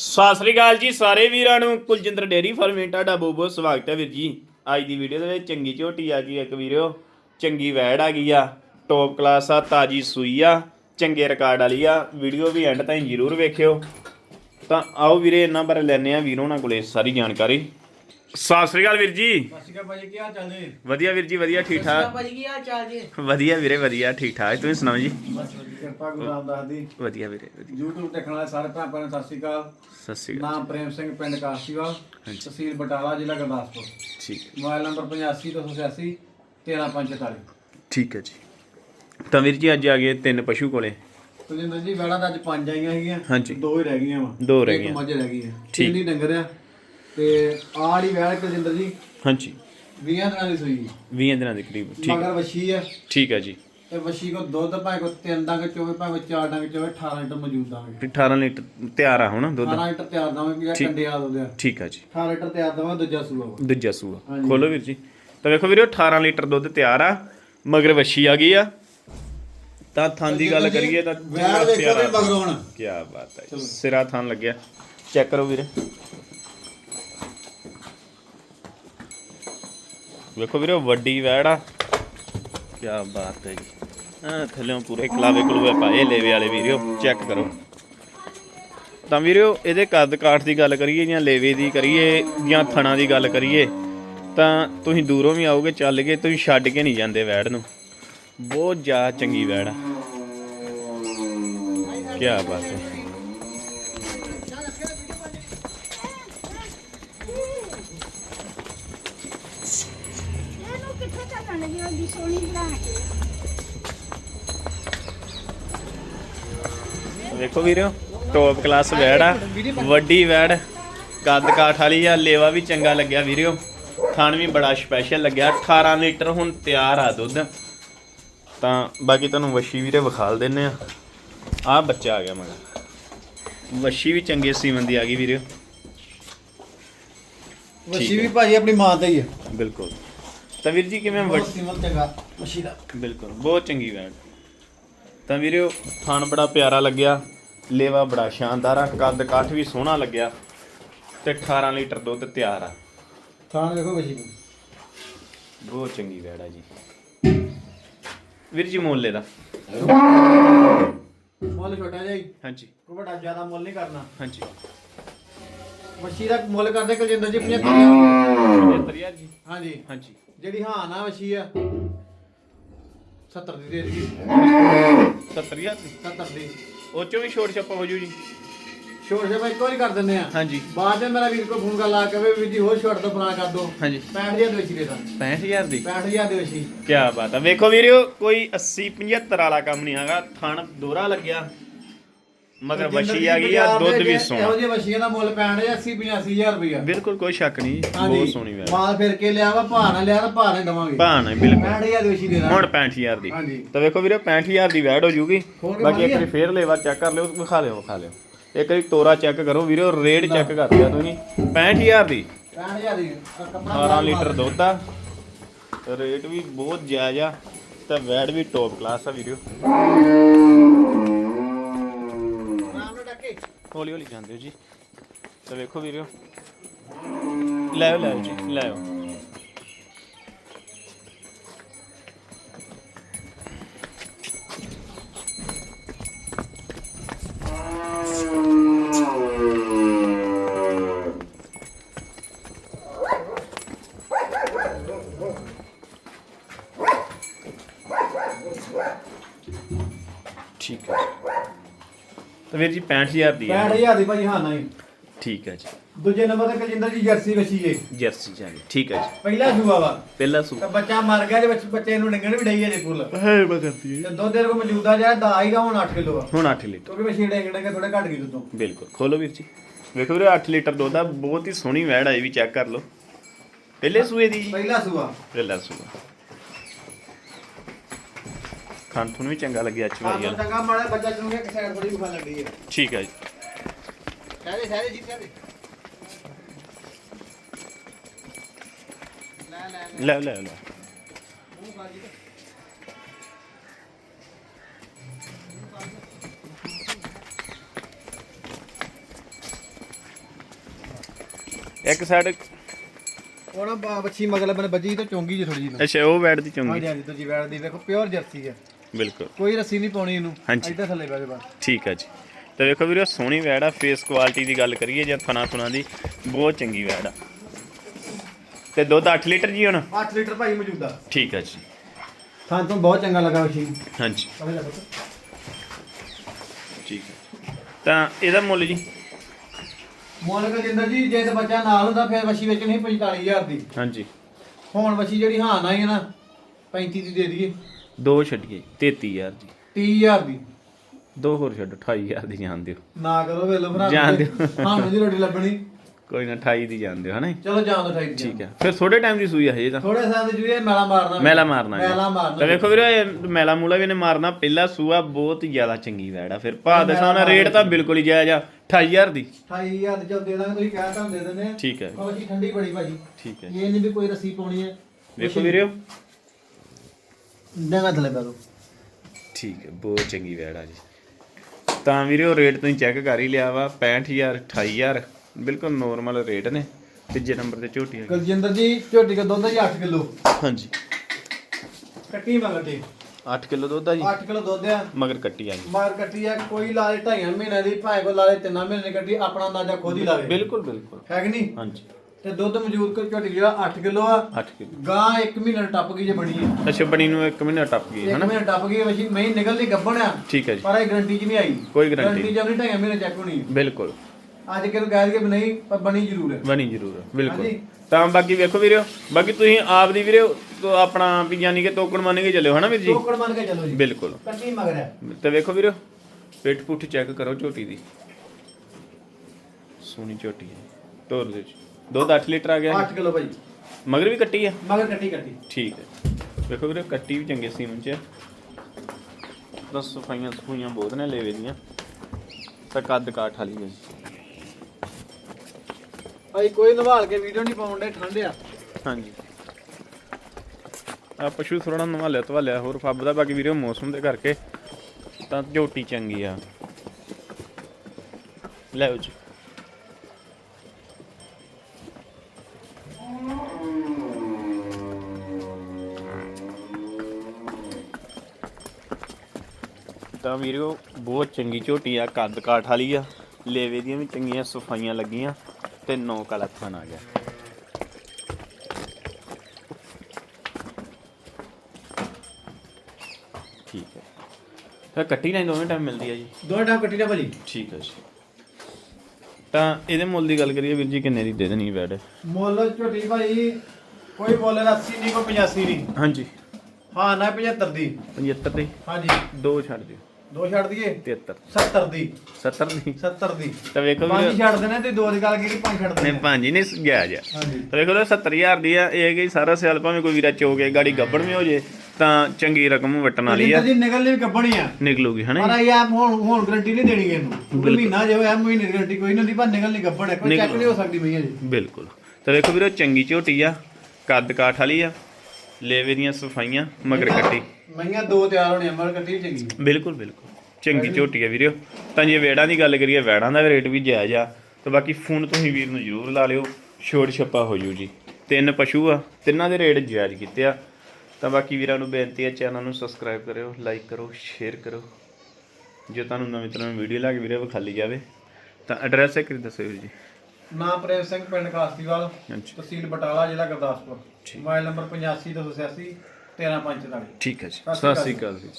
ਸਤਿ ਸ੍ਰੀ ਅਕਾਲ ਜੀ ਸਾਰੇ ਵੀਰਾਂ ਨੂੰ। ਕੁਲਜਿੰਦਰ ਡੇਰੀ ਫਾਰਮ ਵਿੱਚ ਤੁਹਾਡਾ ਬਹੁਤ ਬਹੁਤ ਸਵਾਗਤ ਹੈ ਵੀਰ ਜੀ। ਅੱਜ ਦੀ ਵੀਡੀਓ ਦੇ ਵਿੱਚ ਚੰਗੀ ਝੋਟੀ ਆ ਗਈ ਇੱਕ ਵੀਰੋ। ਚੰਗੀ ਵੈੜ ਆ ਗਈ ਆ। ਟੌਪ ਕਲਾਸ ਆ ਤਾਜੀ ਸੂਈ ਆ ਚੰਗੇ ਰਿਕਾਰਡ ਵਾਲੀ ਆ। ਵੀਡੀਓ ਵੀ ਐਂਡ ਤਾਈਂ ਜ਼ਰੂਰ ਵੇਖਿਓ। ਤਾਂ ਆਓ ਵੀਰੇ ਇਹਨਾਂ ਬਾਰੇ ਲੈਣੇ ਆ ਵੀਰੋ ਨਾਲ ਕੋਲੇ ਸਾਰੀ ਜਾਣਕਾਰੀ। ਸਤਿ ਸ੍ਰੀ ਅਕਾਲ ਵੀਰ ਜੀ। ਸਤਿ ਸ਼੍ਰੀ ਅਕਾਲ ਭਾਜੀ ਕੀ ਹਾਲ ਚਾਲ ਜੀ? ਵਧੀਆ ਵੀਰ ਜੀ ਵਧੀਆ ਠੀਕ ਠਾਕ। ਭਾਜੀ ਕੀ ਹਾਲ ਚਾਲ ਜੀ? ਵਧੀਆ ਵੀਰੇ ਵਧੀਆ ਠੀਕ ਠਾਕ। ਤੁਸੀਂ ਸੁਣਾਓ ਜੀ? ਬਸ ਵਧੀਆ। ਕਿਰਪਾ ਗੁਰੂ ਰਾਮਦਾਸ ਦੀ। ਵਧੀਆ ਵੀਰੇ ਵਧੀਆ। YouTube ਦੇਖਣ ਵਾਲੇ ਸਾਰੇ ਭਰਾ ਭੈਣਾਂ ਨੂੰ ਸਤਿ ਸ਼੍ਰੀ ਅਕਾਲ। ਸਤਿ ਸ੍ਰੀ ਅਕਾਲ। ਨਾਮ ਪ੍ਰੇਮ ਸਿੰਘ ਪਿੰਡ ਕਾਸ਼ੀਵਾਲ ਤਹਿਸੀਲ ਬਟਾਲਾ ਜ਼ਿਲ੍ਹਾ ਗੁਰਦਾਸਪੁਰ। ਠੀਕ। ਹੈ ਮੋਬਾਈਲ ਨੰਬਰ 85 13544 ਠੀਕ ਹੈ ਜੀ। ਤਾਂ ਵੀਰ ਜੀ ਅੱਜ ਆ ਗਏ ਤਿੰਨ ਪਸ਼ੂ ਕੋਲੇ। ਕੁਲਜਿੰਦਰ ਜੀ ਵੈੜਾਂ ਤਾਂ ਅੱਜ ਪੰਜ ਆਈਆਂ ਹੈਗੀਆਂ ਹਾਂਜੀ। ਦੋ ਹੀ ਰਹਿ ਗਈਆਂ ਵਾ। ਦੋ ਰਹਿ ਗਈਆਂ। ਇੱਕ ਮੱਝ ਰਹਿ ਗਈ ਹੈ। ਠੀਕ। ਤਿੰਨ ਹੀ ਡੰਗਰ ਆ। ਤੇ ਆੜੀ ਵੈੜ ਕੁਲਜਿੰਦਰ ਜੀ। ਹਾਂਜੀ। 20 ਦਿਨਾਂ ਦੀ ਸੂਈ। 20 ਦਿਨਾਂ ਦੇ ਕਰੀਬ। ਠੀਕ। ਮਗਰ ਵਸ਼ੀ ਹੈ ਠੀਕ ਹੈ ਜੀ। ਤੇ ਵਸ਼ੀ ਕੋ ਦੁੱਧ ਭਾਵੇਂ ਕੋ ਤਿੰਨ ਡੰਗ ਚੋਵੇ ਭਾਵੇਂ ਚਾਰ ਡੰਗ ਚੋਵੇ 18 ਲੀਟਰ ਮੌਜੂਦ ਫਿਰ 18 ਲੀਟਰ ਤਿਆਰ ਆ ਹੁਣ ਦੁੱਧ? 18 ਲੀਟਰ ਤਿਆਰ ਦਾਂਗੇ ਜਾਂ ਕੰਡੇ ਆ ਆ। ਠੀਕ ਹੈ ਜੀ। 18 ਲੀਟਰ ਤਿਆਰ ਦਵਾਂਗੇ ਦੂਜਾ ਸੂਆ। ਦੂਜਾ ਸੂਆ। ਖੋਲੋ ਵੀਰ ਜੀ। ਤਾਂ ਵੇਖੋ ਵੀਰੋ 18 ਲੀਟਰ ਦੁੱਧ ਤਿਆਰ ਆ ਮਗਰ ਵੱਛੀ ਆ ਗਈ ਆ। ਤਾਂ ਥਾਂ ਦੀ ਗੱਲ ਕਰੀਏ ਤਾਂ ਵੈੜ ਵੇਖੋ ਵੀ ਮਗਰੋਂ ਹੁਣ। ਕੀ ਬਾਤ ਹੈ। ਸਿਰਾ ਥਾਂ ਲੱਗਿਆ। ਚੈੱਕ ਕਰੋ ਵੀਰੇ। ਵੇਖੋ ਵੀਰੇ ਵੱਡੀ ਵੈੜ ਆ। ਕੀ ਬਾਤ ਹੈ ਜੀ। ਹਾਂ, ਥੱਲੇੋਂ ਪੂਰੇ ਕਲਾਵੇ ਕਲੂਵੇ ਪਾਏ ਲੇਵੇ ਵਾਲੇ ਵੀਡੀਓ ਚੈੱਕ ਕਰੋ। ਤਾਂ ਵੀਰਿਓ, ਇਹਦੇ ਕੱਦ ਕਾਠ ਦੀ ਗੱਲ ਕਰੀਏ ਜਾਂ ਲੇਵੇ ਦੀ ਕਰੀਏ ਜਾਂ ਥਣਾ ਦੀ ਗੱਲ ਕਰੀਏ, ਤਾਂ ਤੁਸੀਂ ਦੂਰੋਂ ਵੀ ਆਓਗੇ, ਚੱਲ ਕੇ ਤੁਸੀਂ ਛੱਡ ਕੇ ਨਹੀਂ ਜਾਂਦੇ ਵੈੜ ਨੂੰ। ਬਹੁਤ ਜ਼ਿਆਦਾ ਚੰਗੀ ਵੈੜ ਆ। ਕੀ ਬਾਤ ਹੈ। ਇਹਨੂੰ ਕਿੱਥੇ ਚੱਲਣ ਲੱਗੀ ਸੋਹਣੀ ਬਣਾ ਕੇ? ਵੇਖੋ ਵੀਰਿਓ ਟੌਪ ਕਲਾਸ ਵੈੜ ਆ ਵੱਡੀ ਵੈੜ ਕੱਦ ਕਾਠ ਵਾਲੀ ਆ ਲੇਵਾ ਵੀ ਚੰਗਾ ਲੱਗਿਆ ਵੀਰਿਓ ਥਣ ਵੀ ਬੜਾ ਸਪੈਸ਼ਲ ਲੱਗਿਆ 18 ਲੀਟਰ ਹੁਣ ਤਿਆਰ ਆ ਦੁੱਧ। ਤਾਂ ਬਾਕੀ ਤੁਹਾਨੂੰ ਵਸ਼ੀ ਵੀਰੇ ਵਿਖਾਲ ਦਿੰਨੇ ਆ। ਆ ਬੱਚਾ ਆ ਗਿਆ ਮਗਰ ਵਸ਼ੀ ਵੀ ਚੰਗੇ ਸੀਮਨ ਦੀ ਆ ਗਈ ਵੀਰਿਓ ਵਸ਼ੀ ਵੀ ਭਾਜੀ ਆਪਣੀ ਮਾਂ ਤੇ ਹੀ ਹੈ ਬਿਲਕੁਲ। ਤਾਂ ਵੀਰ ਜੀ ਕਿਵੇਂ ਬਹੁਤ ਸਿਮਲ ਚੰਗਾ ਵਸ਼ੀ ਦਾ। ਬਿਲਕੁਲ ਬਹੁਤ ਚੰਗੀ ਵੈਣ ਤਾਂ ਵੀਰਿਓ ਥਣ ਬੜਾ ਪਿਆਰਾ ਲੱਗਿਆ ਲੇਵਾ ਬੜਾ ਸ਼ਾਨਦਾਰ ਆ ਕੱਦ ਕਾਠ ਵੀ ਸੋਹਣਾ ਲੱਗਿਆ ਤੇ 18 ਲੀਟਰ ਦੁੱਧ ਤਿਆਰ ਆ। ਥਾਣ ਵੇਖੋ ਨੂੰ। ਬਹੁਤ ਚੰਗੀ ਵੈੜ ਜੀ। ਵੀਰ ਜੀ ਮੁੱਲੇ ਦਾ ਮੁੱਲ ਛੋਟਾ ਜਿਹਾ ਹੀ ਹਾਂਜੀ। ਕੋਈ ਵੱਡਾ ਜ਼ਿਆਦਾ ਮੁੱਲ ਨਹੀਂ ਕਰਨਾ। ਹਾਂਜੀ। ਵਸ਼ੀ ਦਾ ਮੁੱਲ ਕਰਦੇ ਕੁਲਜਿੰਦਰ ਜੀ 75 75000 ਜੀ। ਹਾਂਜੀ। ਹਾਂਜੀ। ਜਿਹੜੀ ਹਾਂ ਨਾ ਵਸ਼ੀ ਆ 70 ਦੀ ਦੇ ਦਿੱਤੀ 70000 ਦੀ? 70 ਦੀ। ਉਹ ਚੋਂ ਵੀ ਛੋਟ ਛੱਪਾ ਹੋ ਜੂ ਜੀ। ਛੋੜ ਜੇ ਮੈਂ ਇੱਕ ਵਾਰੀ ਕਰ ਦਿੰਦੇ ਆ। ਹਾਂਜੀ। ਬਾਅਦ ਵਿੱਚ ਮੇਰਾ ਵੀਰ ਕੋ ਫੋਨ ਕਰ ਲਾ ਕੇ ਵੀ ਵੀਰ ਜੀ ਹੋਰ ਛੋਟ ਤੋਂ ਫਲਾ ਕਰ ਦੋ। ਹਾਂਜੀ। 65000 ਦੇ ਵਸ਼ੀ ਦੇ ਦਾਂ। 65000 ਦੀ? 65000 ਦੇ ਵਸ਼ੀ ਕੀ ਬਾਤ ਆ। ਵੇਖੋ ਵੀਰਿਓ ਕੋਈ 80 75 ਵਾਲਾ ਕੰਮ ਨਹੀਂ ਹੈਗਾ। ਥਣ ਦੋਰਾ ਲੱਗਿਆ। ਮਗਰ ਵਸ਼ੀ ਆ ਗਈ ਆ ਦੁੱਧ ਵੀ ਇਹੋ ਸੋਹਣਾ। ਜਿਹੀ ਵਸ਼ੀਆਂ ਦਾ ਮੁੱਲ ਪੈਣ ਡਿਆ 80 85000 ਰੁਪਇਆ ਬਿਲਕੁਲ ਕੋਈ ਸ਼ੱਕ ਨਹੀਂ ਬਹੁਤ ਸੋਹਣੀ ਵੈੜ ਮਾਲ ਫਿਰ ਕੇ ਲਿਆ ਵਾ ਭਾਅ ਨਾਲ ਲਿਆ ਤਾਂ ਭਾਅ ਨੇ ਦਵਾਂਗੇ। ਭਾਣ ਹੈ ਬਿਲਕੁਲ। 65000 ਦੀ ਵਸ਼ੀ ਦੇ ਦਾਂ ਹੁਣ 65000 ਦੀ। ਹਾਂਜੀ। ਤਾਂ ਵੇਖੋ ਵੀਰੇ 65000 ਦੀ ਵੈੜ ਹੋ ਜੂਗੀ। ਬਾਕੀ ਇੱਕ ਵਾਰੀ ਫੇਰ ਲੇਵਾ ਚੈੱਕ ਕਰ ਲਿਓ ਵਿਖਾ ਲਿਓ ਵਿਖਾ ਲਿਓ। ਇੱਕ ਵਾਰੀ ਤੋਰਾ ਚੈੱਕ ਕਰੋ ਵੀਰੇ ਰੇਟ ਚੈੱਕ ਕਰ ਲਿਆ ਤੁਸੀਂ। 65000 ਦੀ। 65000 ਦੀ। ਕੱਪੜਾ 18 ਲੀਟਰ ਦੁੱਧ ਆ। ਰੇਟ ਵੀ ਬਹੁਤ ਜਾਇਜ਼ ਆ। ਤੇ ਵੈੜ ਵੀ ਟੌਪ ਕਲਾਸ ਆ ਵੀਰੇ। ਆਰਾਮ ਹੌਲੀ ਹੌਲੀ ਜਾਂਦੇ ਹੋ ਜੀ। ਤਾਂ ਵੇਖੋ ਵੀਰੋ। ਲੈ ਆਓ ਲੈ ਜੀ ਲੈ ਤਾਂ ਵੀਰ ਜੀ 65000 ਦੀ ਹੈ 65000 ਦੀ ਭਾਜੀ ਹਾਂ ਨਹੀਂ। ਠੀਕ ਹੈ ਜੀ। ਦੂਜੇ ਨੰਬਰ ਤੇ ਕੁਲਜਿੰਦਰ ਜੀ ਜਰਸੀ ਵਸ਼ੀ ਏ। ਜਰਸੀ ਜਾਨੀ ਠੀਕ ਹੈ ਜੀ। ਪਹਿਲਾ ਸੂਆ ਵਾ। ਪਹਿਲਾ ਸੂ ਤਾਂ ਬੱਚਾ ਮਰ ਗਿਆ ਜੇ ਬੱਚ- ਬੱਚੇ ਨੂੰ ਡੰਗਣ ਵੀ ਡਈ ਹੈ ਜੇ ਫੁੱਲ। ਹੈ ਮੈਂ ਕਰਦੀ ਤੇ ਦੁੱਧ ਦੇ ਕੋ ਮੌਜੂਦਾ ਜਿਹਾ ਦਾ ਆਈਗਾ ਹੁਣ 8 ਕਿਲੋ ਆ। ਹੁਣ 8 ਲੀਟਰ। ਕਿਉਂਕਿ ਵਸ਼ੀ ਡੰਗਣ ਡੰਗੇ ਥੋੜੇ ਘਟ ਗਈ ਦੁੱਧੋਂ। ਬਿਲਕੁਲ। ਖੋਲੋ ਵੀਰ ਜੀ। ਵੇਖੋ ਵੀਰੇ 8 ਲੀਟਰ ਦੁੱਧ ਆ ਬਹੁਤ ਹੀ ਸੋਹਣੀ ਵੈੜ ਆ ਇਹ ਵੀ ਚੈੱਕ ਕਰ ਲਓ। ਪਹਿਲੇ ਸੂਏ ਦੀ ਜੀ। ਪਹਿਲਾ ਸੂਆ। ਪਹਿਲਾ ਸੂਆ। ਖਾਣ ਤੁਹਾਨੂੰ ਵੀ ਚੰਗਾ ਲੱਗਿਆ ਚਵਾਈ ਆਹ ਵਾਲਾ। ਚੰਗਾ ਮਾੜਾ ਬੱਚਾ ਕੇ ਇੱਕ ਸਾਈਡ ਥੋੜੀ ਵਿਖਾ ਲੱਗੀ ਹੈ ਠੀਕ ਹੈ ਜੀ। ਸਾਰੇ ਸਾਰੇ ਜੀ ਸਾਰੇ। ਲੈ ਲੈ ਲੈ। ਇੱਕ ਸਾਈਡ ਉਹ ਨਾ ਬ- ਬੱਚੀ ਮਗਲੇ ਬਨੇ ਬੱਜੀ ਤੇ ਚੌਂਗੀ ਜੀ ਥੋੜੀ ਜੀ ਅੱਛਾ ਉਹ ਬੈਡ ਦੀ ਚੁੰਗੀ। ਹਾਂਜੀ ਹਾਂਜੀ ਦੂਜੀ ਵੈੜ ਦੀ। ਵੇਖੋ ਪਿਓਰ ਜਰਸੀ ਹੈ ਬਿਲਕੁਲ। ਕੋਈ ਰੱਸੀ ਨਹੀਂ ਪਾਉਣੀ ਇਹਨੂੰ। ਹਾਂਜੀ। ਇੱਧਰ ਥੱਲੇ ਬਹਿ ਕੇ ਬਸ। ਠੀਕ ਆ ਜੀ। ਤੇ ਵੇਖੋ ਵੀਰੋ ਸੋਹਣੀ ਵੈੜ ਆ। ਫੇਸ ਕੁਆਲਿਟੀ ਦੀ ਗੱਲ ਕਰੀਏ ਜਾਂ ਥਣਾ ਥੁਣਾ ਦੀ ਬਹੁਤ ਚੰਗੀ ਵੈੜ ਆ। ਤੇ ਦੁੱਧ 8 ਲੀਟਰ ਜੀ ਹੁਣ? 8 ਲੀਟਰ ਭਾਈ ਮੌਜੂਦਾ। ਠੀਕ ਆ ਜੀ। ਥਾਂ ਤੋਂ ਬਹੁਤ ਚੰਗਾ ਲੱਗਾ ਵਸ਼ੀ ਹਾਂਜੀ। ਠੀਕ ਹੈ ਤਾਂ ਇਹਦਾ ਮੁੱਲ ਜੀ? ਮੋਨਕ ਜਿੰਦਰ ਜੀ ਜੇ ਤੇ ਬੱਚਾ ਨਾਲ ਹੁੰਦਾ ਫਿਰ ਵਸ਼ੀ ਵੇਚਣੀ 45000 ਦੀ। ਹਾਂਜੀ। ਹੁਣ ਵਸ਼ੀ ਜਿਹੜੀ ਹਾਂ ਨਾ ਹੀ ਹੈ ਨਾ 35 ਦੀ ਦੇ ਦਈਏ। ਦੋ ਛੱਡੀਏ 33000 ਜੀ 30000 ਦੀ? ਦੋ ਹੋਰ ਛੱਡੋ 28000 ਦੀ ਜਾਣ ਦਿਓ। ਨਾ ਕਰੋ ਵੇਲੋ ਭਰਾ ਜਾਣ ਦਿਓ। ਹਾਂ ਜੀ ਰੋਟੀ ਲੱਭਣੀ। ਕੋਈ ਨਾ 28 ਦੀ ਜਾਣ ਦਿਓ ਹਨਾ ਚਲੋ ਜਾਣ ਦੋ ਠਾਈ ਠੀਕ ਹੈ ਫਿਰ ਥੋੜੇ ਟਾਈਮ ਦੀ ਸੂਈ ਆ ਹਜੇ ਤਾਂ। ਥੋੜੇ ਸਾਹ ਦੇ ਜੂਏ ਮੈਲਾ ਮਾਰਨਾ ਮੈਲਾ ਮਾਰਨਾ ਜੀ। ਮੈਲਾ ਮਾਰਨਾ ਵੇਖੋ ਵੀਰੋ ਇਹ ਮੈਲਾ ਮੂਲਾ ਵੀ ਇਹਨੇ ਮਾਰਨਾ ਪਹਿਲਾ ਸੂਆ ਬਹੁਤ ਹੀ ਜ਼ਿਆਦਾ ਚੰਗੀ ਵੈੜ ਫਿਰ। ਭਾਅ ਦੇ ਨਾਲ ਰੇਟ ਤਾਂ ਬਿਲਕੁਲ ਹੀ ਜਾਇਜ਼ ਆ 28000 ਦੀ। 28000 ਦੇ ਚਲ ਦੇ ਦਾਂਗੇ ਤੁਸੀਂ ਕਹਿ ਤਾਂ ਦੇ ਦਿੰਦੇ ਆ। ਠੀਕ ਹੈ ਵਸ਼ੀ ਠੰਡੀ ਬੜੀ ਭਾਜੀ। ਠੀਕ ਹੈ ਇਹ ਨਹੀਂ ਵੀ ਕੋਈ ਰੱਸੀ ਪਾਉਣੀ ਹੈ। ਵੇਖੋ ਵੀਰੋ। ਡੰਗਾ ਥੱਲੇ ਬੈਠੋ ਠੀਕ ਹੈ ਬਹੁਤ ਚੰਗੀ ਵੈੜ ਆ ਜੀ। ਤਾਂ ਵੀਰੋ ਰੇਟ ਤੁਸੀਂ ਚੈੱਕ ਕਰ ਹੀ ਲਿਆ ਵਾ 65000 28000 ਬਿਲਕੁਲ ਨੋਰਮਲ ਰੇਟ ਨੇ ਤੀਜੇ ਨੰਬਰ ਤੇ ਝੋਟੀ ਹੈਗੀ ਕੁਲਜਿੰਦਰ ਜੀ ਝੋਟੀ ਦਾ ਦੁੱਧ ਹੈ 8 ਕਿਲੋ। ਹਾਂਜੀ। ਕੱਟੀ ਮਗਰ ਤੇ। 8 ਕਿਲੋ ਦੁੱਧ ਆ ਜੀ। 8 ਕਿਲੋ ਦੁੱਧ ਆ। ਮਗਰ ਕੱਟੀ ਆ ਜੀ। ਮਾਰ ਕੱਟੀ ਆ ਕੋਈ ਲਾ ਦੇ ਢਾਈਆਂ ਮਹੀਨਿਆਂ ਦੀ ਭਾਵੇਂ ਕੋ ਲਾ ਦੇ ਤਿੰਨਾਂ ਮਹੀਨੇ ਦੀ ਕੱਟੀ ਆਪਣਾ ਅੰਦਾਜ਼ਾ ਖੁਦ ਹੀ ਲਾਵੇ। ਬਿਲਕੁਲ ਬਿਲਕੁਲ। ਹੈ ਕਿ ਨਹੀਂ? ਹਾਂਜੀ। ਤੇ ਦੁੱਧ ਮੌਜੂਦ ਕਰ ਝੋਟੀ ਜਿਹੜਾ 8 ਕਿਲੋ ਆ। 8 ਕਿਲੋ। ਗਾਂ 1 ਮਹੀਨਾ ਟੱਪ ਗਈ ਜੇ ਬਣੀ ਹੈ ਅੱਛਾ ਬਣੀ ਨੂੰ 1 ਮਹੀਨਾ ਟੱਪ ਗਈ 1 ਹਨਾ? ਮਹੀਨਾ ਟੱਪ ਗਈ ਵਸ਼ੀ ਮੈਂ ਨਿਕਲਦੀ ਗੱਬਣ ਆ। ਠੀਕ ਹੈ ਜੀ। ਪਰ ਇਹ ਗਰੰਟੀ ਚ ਨਹੀਂ ਆਈ। ਕੋਈ ਗਰੰਟੀ ਚ ਨਹੀਂ ਢਾਈਆਂ ਮਹੀਨੇ ਚੈੱਕ ਹੋਣੀ ਬਿਲਕੁਲ। ਅੱਜ ਕਹਿ ਦਈਏ ਵੀ ਨਹੀਂ ਪਰ ਬਣੀ ਜ਼ਰੂਰ ਹੈ ਬਣੀ ਜ਼ਰੂਰ ਆ, ਬਿਲਕੁਲ। ਤਾਂ ਬਾਕੀ ਵੇਖੋ ਵੀਰੋ ਬਾਕੀ ਤੁਸੀਂ ਆਪ ਦੀ ਵੀਰੋ ਤੋ ਆਪਣਾ ਵੀ ਯਾਨੀ ਕਿ ਤੋਕੜ ਮੰਨ ਕੇ ਚੱਲਿਓ ਹਨਾ ਵੀਰ ਜੀ? ਟੋਕੜ ਮੰਨ ਕੇ ਚੱਲੋ ਜੀ। ਬਿਲਕੁਲ। ਕੱਟੀ ਮਗਰ ਹੈ ਤੇ ਵੇਖੋ ਵੀਰੋ ਪਿੱਠ ਪੁੱਠ ਚੈੱਕ ਕਰੋ ਝੋਟੀ ਦੀ। ਸੋਹਣੀ ਝੋਟੀ ਹੈ। ਤੋਰ ਦੇ ਵਿੱਚ। ਦੁੱਧ 8 ਲੀਟਰ ਆ ਗਿਆ 8 ਕਿਲੋ ਭਾਈ। ਮਗਰ ਵੀ ਕੱਟੀ ਆ? ਮਗਰ ਕੱਟੀ ਕੱਟੀ। ਠੀਕ ਹੈ। ਵੇਖੋ ਵੀਰੋ ਕੱਟੀ ਵੀ ਚੰਗੇ ਸੀਮਨ ਚ। ਦਸ ਸਫਾਈਆਂ ਸਫੂਈਆਂ ਬਹੁਤ ਨੇ ਲੇਵੇ ਦੀਆਂ। ਤਾਂ ਕੱਦ ਕਾਠ ਵਾਲੀ ਹੈ ਭਾਈ ਕੋਈ ਨਵਾਲ ਕੇ ਵੀਡੀਓ ਨਹੀਂ ਪਾਉਂਦੇ ਠੰਡ ਆ। ਹਾਂਜੀ। ਆ ਪਸ਼ੂ ਥੋੜਾ ਨਵਾਲਿਆ ਤਵਾਲਿਆ ਹੋਰ ਫੱਬਦਾ ਬਾਕੀ ਵੀਰੋ ਮੌਸਮ ਦੇ ਕਰਕੇ ਤਾਂ ਝੋਟੀ ਚੰਗੀ ਆ। ਲੈ ਜੀ। ਤਾਂ ਵੀਰੋ ਬਹੁਤ ਚੰਗੀ ਝੋਟੀ ਆ ਕੱਦ ਕਾਠ ਵਾਲੀ ਆ। ਲੇਵੇ ਦੀਆਂ ਵੀ ਚੰਗੀਆਂ ਸਫਾਈਆਂ ਲੱਗੀਆਂ ਤੇ ਨੌ ਕਾਲਾ ਥਣ ਆ ਗਿਆ। ਠੀਕ ਹੈ। ਤਾਂ ਕੱਟੀ ਨਹੀਂ ਦੋਵੇਂ ਟਾਈਮ ਮਿਲਦੀ ਹੈ ਜੀ? ਦੋ ਟਾਈਮ ਕੱਟੀ ਨਾ ਭਾਜੀ। ਠੀਕ ਹੈ ਜੀ। ਤਾਂ ਇਹਦੇ ਮੁੱਲ ਦੀ ਗੱਲ ਕਰੀਏ ਵੀਰ ਜੀ ਕਿੰਨੇ ਦੀ ਦੇ ਦੇਣੀ ਬੈਡ? ਮੁੱਲ ਝੋਟੀ ਭਾਈ ਕੋਈ ਮੁੱਲ 80 ਨਹੀਂ ਕੋਈ 85 ਨਹੀਂ ਹਾਂਜੀ। ਹਾਂ ਨਾ 75 ਦੀ। 75 ਦੀ ਹਾਂਜੀ। ਦੋ ਛੱਡ ਦਿਓ। ਦੋ ਛੱਡ ਦਈਏ? 73 70 ਦੀ। 70 ਦੀ। 70 ਦੀ। ਤਾਂ ਵੇਖੋ ਪੰਜ ਛੱਡ ਦੇਣੇ ਤੇ ਦੋ ਦੀ ਗੱਲ ਕੀਤੀ ਪੰਜ ਛੱਡ ਦੇਣੇ। ਪੰਜ ਹੀ ਨਹੀਂ ਗਿਆ ਜਾ। ਹਾਂਜੀ। ਤਾਂ ਵੇਖੋ ਲਓ 70000 ਦੀ ਆ ਇਹ ਕਿ ਸਾਰਾ ਸਿਆਲ ਭਾਵੇਂ ਕੋਈ ਵੀਰਾ ਚੋ ਕੇ ਗਾੜੀ ਗੱਬੜ ਵੀ ਹੋ ਜੇ ਤਾਂ ਚੰਗੀ ਰਕਮ ਵਟਣ ਵਾਲੀ ਆ। ਜੀ ਨਿਕਲਣੀ ਵੀ ਕੱਢਣੀ ਆ। ਨਿਕਲੂਗੀ ਹਨਾ ਪਰ ਇਹ ਹੁਣ ਹੁਣ ਗਰੰਟੀ ਨਹੀਂ ਦੇਣੀ ਇਹਨੂੰ। ਮਹੀਨਾ ਜੇ ਹੋਇਆ ਮਹੀਨੇ ਦੀ ਗਰੰਟੀ ਕੋਈ ਨਹੀਂ ਹੁੰਦੀ ਪਰ ਨਿਕਲਣੀ ਗੱਬੜ ਹੈ ਕੋਈ ਚੈੱਕ ਨਹੀਂ ਹੋ ਸਕਦੀ ਭਈਆ ਜੀ ਬਿਲਕੁਲ। ਤਾਂ ਵੇਖੋ ਵੀਰੋ ਚੰਗੀ ਝੋਟੀ ਆ ਕੱਦ ਕਾਠ ਵਾਲੀ ਆ। ਲੇਵੇ ਦੀਆਂ ਸਫਾਈਆਂ ਮਗਰ ਕੱਟੀ। ਮਈਆਂ ਦੋ ਤਿਆਰ ਹੋਣੀਆਂ ਮਰ ਕੱਟੀ ਵੀ ਚੰਗੀ। ਬਿਲਕੁਲ ਬਿਲਕੁਲ। ਚੰਗੀ ਝੋਟੀ ਆ ਵੀਰੋ ਤਾਂ ਜੇ ਵੇੜਾਂ ਦੀ ਗੱਲ ਕਰੀਏ ਵੇੜਾਂ ਦਾ ਰੇਟ ਵੀ ਜਾਇਜ਼ ਆ। ਤੇ ਬਾਕੀ ਫੋਨ ਤੁਸੀਂ ਵੀਰ ਨੂੰ ਜ਼ਰੂਰ ਲਾ ਲਿਓ। ਛੋੜ ਛੱਪਾ ਹੋ ਜੂ ਜੀ। ਤਿੰਨ ਪਸ਼ੂ ਆ ਤਿੰਨਾਂ ਦੇ ਰੇਟ ਜਾਇਜ਼ ਕੀਤੇ ਆ। ਤਾਂ ਬਾਕੀ ਵੀਰਾਂ ਨੂੰ ਬੇਨਤੀ ਹੈ ਚੈਨਲ ਨੂੰ ਸਬਸਕ੍ਰਾਈਬ ਕਰਿਓ ਲਾਈਕ ਕਰੋ ਸ਼ੇਅਰ ਕਰੋ। ਜੇ ਤੁਹਾਨੂੰ ਨਵੀਂ ਤਰ੍ਹਾਂ ਵੀਡੀਓ ਲਾ ਕੇ ਵੀਰੇ ਵਿਖਾਲੀ ਜਾਵੇ ਤਾਂ ਐਡਰੈਸ ਹੈ ਕਿ ਦੱਸੋ ਵੀਰ ਜੀ। ਨਾਮ ਪ੍ਰੇਮ ਸਿੰਘ ਪਿੰਡ ਕਾਸਤੀਵਾਲ ਤਹਿਸੀਲ ਬਟਾਲਾ ਜ਼ਿਲ੍ਹਾ ਗੁਰਦਾਸਪੁਰ। ਮੋਬਾਈਲ ਨੰਬਰ 85 286 13544 ਠੀਕ ਹੈ ਜੀ। ਸਤਿ ਸ਼੍ਰੀ ਅਕਾਲ ਜੀ।